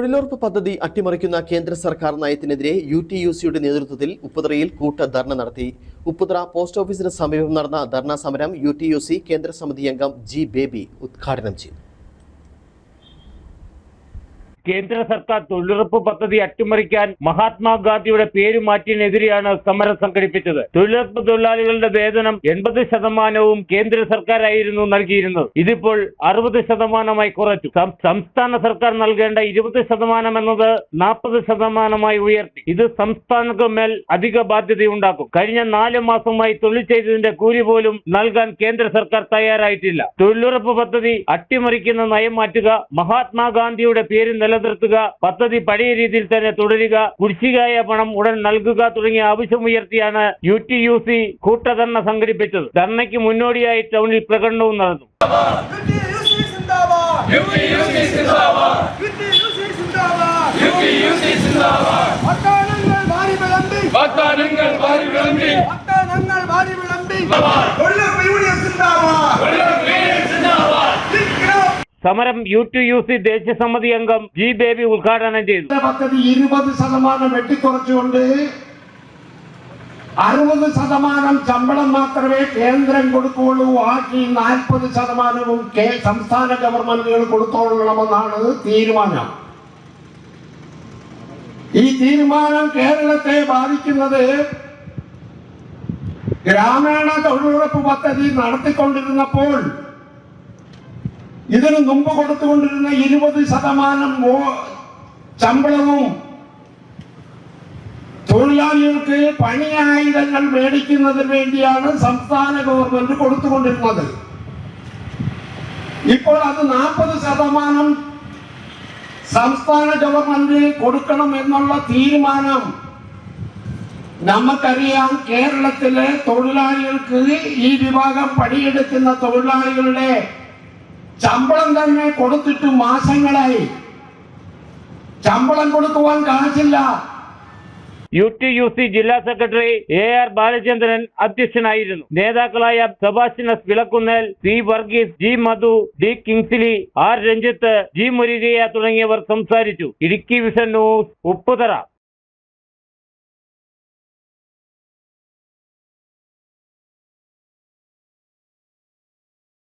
തൊഴിലുറപ്പ് പദ്ധതി അട്ടിമറിക്കുന്ന കേന്ദ്ര സർക്കാർ നയത്തിനെതിരെ യു ടി യു സിയുടെ നേതൃത്വത്തിൽ ഉപ്പുതറയിൽ കൂട്ട ധർണ നടത്തി. ഉപ്പുതറ പോസ്റ്റ് ഓഫീസിന് സമീപം നടന്ന ധർണാ സമരം യു ടി യു സി കേന്ദ്ര സമിതി അംഗം ജി ബേബി ഉദ്ഘാടനം ചെയ്തു. കേന്ദ്ര സർക്കാർ തൊഴിലുറപ്പ് പദ്ധതി അട്ടിമറിക്കാൻ മഹാത്മാഗാന്ധിയുടെ പേര് മാറ്റിയതിനെതിരെയാണ് സമരം സംഘടിപ്പിച്ചത്. തൊഴിലുറപ്പ് തൊഴിലാളികളുടെ വേതനം എൺപത് ശതമാനവും കേന്ദ്ര സർക്കാരായിരുന്നു നൽകിയിരുന്നത്. ഇതിപ്പോൾ അറുപത് ശതമാനമായി കുറച്ചു. സംസ്ഥാന സർക്കാർ നൽകേണ്ട ഇരുപത് ശതമാനം എന്നത് നാൽപ്പത് ശതമാനമായി ഉയർത്തി. ഇത് സംസ്ഥാനങ്ങൾക്ക് മേൽ അധിക ബാധ്യതയുണ്ടാക്കും. കഴിഞ്ഞ നാല് മാസമായി തൊഴിൽ ചെയ്തതിന്റെ കൂലി പോലും നൽകാൻ കേന്ദ്ര സർക്കാർ തയ്യാറായിട്ടില്ല. തൊഴിലുറപ്പ് പദ്ധതി അട്ടിമറിക്കുന്ന നയം മാറ്റുക മഹാത്മാഗാന്ധിയുടെ പേര് നിലനിർത്തുക. പദ്ധതി പഴയ രീതിയിൽ തന്നെ തുടരുക. കുടിശ്ശികായ പണം ഉടൻ നൽകുക തുടങ്ങിയ ആവശ്യമുയർത്തിയാണ് യു ടി യു സി കൂട്ടധർണ സംഘടിപ്പിച്ചത്. ധർണയ്ക്ക് മുന്നോടിയായി ടൗണിൽ പ്രകടനവും നടന്നു. വാഗ്ദാനങ്ങൾ ഭാരി വിളമ്പി യൂണിയൻ സമരം യു ടി യു സി ദേശീയ സമിതി അംഗം ജി ബേബി ഉദ്ഘാടനം ചെയ്തു. പദ്ധതി ഇരുപത് ശതമാനം വെട്ടിക്കുറച്ചുകൊണ്ട് അറുപത് ശതമാനം ശമ്പളം മാത്രമേ കേന്ദ്രം കൊടുക്കുകയുള്ളൂ. ബാക്കി നാൽപ്പത് ശതമാനവും സംസ്ഥാന ഗവൺമെന്റുകൾ കൊടുത്തോളണമെന്നാണ് തീരുമാനം. ഈ തീരുമാനം കേരളത്തെ ബാധിക്കുന്നത് ഗ്രാമീണ തൊഴിലുറപ്പ് പദ്ധതി നടത്തിക്കൊണ്ടിരുന്നപ്പോൾ ഇതിനു മുമ്പ് കൊടുത്തുകൊണ്ടിരുന്ന ഇരുപത് ശതമാനം ശമ്പളവും തൊഴിലാളികൾക്ക് പണിയായുധങ്ങൾ മേടിക്കുന്നതിന് വേണ്ടിയാണ് സംസ്ഥാന ഗവൺമെന്റ് കൊടുത്തുകൊണ്ടിരുന്നത്. ഇപ്പോൾ അത് നാൽപ്പത് ശതമാനം സംസ്ഥാന ഗവൺമെന്റ് കൊടുക്കണം എന്നുള്ള തീരുമാനം നമുക്കറിയാം കേരളത്തിലെ തൊഴിലാളികൾക്ക് ഈ വിഭാഗം പണിയെടുക്കുന്ന തൊഴിലാളികളുടെ ശമ്പളം തന്നെ കൊടുത്തിട്ട് മാസങ്ങളായി. ശമ്പളം കൊടുക്കുവാൻ കാണിച്ചില്ല യു ടി യു സി ജില്ലാ സെക്രട്ടറി എ ആർ ബാലചന്ദ്രൻ അധ്യക്ഷനായിരുന്നു. നേതാക്കളായ Sebastinus Vilakkunnel C Varghese G Madhu D Kingsley R Ranjith G Murugaiah തുടങ്ങിയവർ സംസാരിച്ചു. Idukki vision news Upputhara.